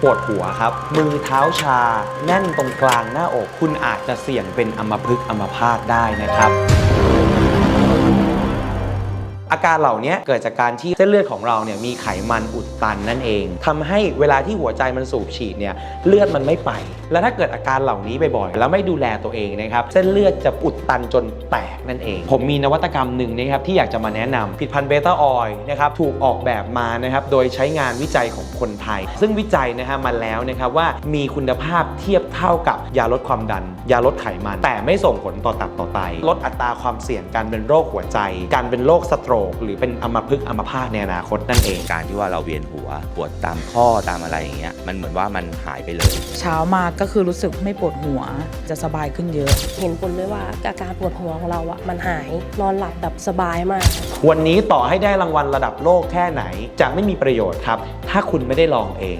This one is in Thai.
ปวดหัวครับ มือเท้าชา แน่นตรงกลางหน้าอก คุณอาจจะเสี่ยงเป็นอัมพฤกษ์อัมพาตได้นะครับ อาการเหล่านี้เกิดจากการที่เส้นเลือดของเราเนี่ยมีไขมันอุดตันนั่นเองทำให้เวลาที่หัวใจมันสูบฉีดเนี่ยเลือดมันไม่ไป แล้วถ้าเกิดอาการเหล่านี้บ่อยๆแล้วไม่ดูแลตัวเองนะครับเส้นเลือดจะอุดตันจนแตกนั่นเอง ผมมีนวัตกรรมหนึ่งนะครับที่อยากจะมาแนะนำผิดพันเบต้าออยล์นะครับถูกออกแบบมานะครับโดยใช้งานวิจัยของคนไทย ซึ่งวิจัยนะฮะมาแล้วนะครับว่ามีคุณภาพเทียบเท่ากับยาลดความดัน ยาลดไขมัน แต่ไม่ส่งผลต่อตับต่อไตลดอัตราความเสี่ยงการเป็นโรคหัวใจ การเป็นโรคสโตรกหรือเป็นอัมพฤกษ์อัมพาตในอนาคตนั่นเอง การที่ว่าเราเวียนหัวปวดตามข้อตามอะไรอย่างเงี้ยมันเหมือนว่ามันหายไปเลย เช้ามาก็คือรู้สึกไม่ปวดหัวจะสบายขึ้นเยอะ เห็นผลเลยว่าอาการปวดหัวของเราอะมันหายนอนหลับแบบสบายมาก วันนี้ต่อให้ได้รางวัลระดับโลกแค่ไหนจะไม่มีประโยชน์ครับ ถ้าคุณไม่ได้ลองเอง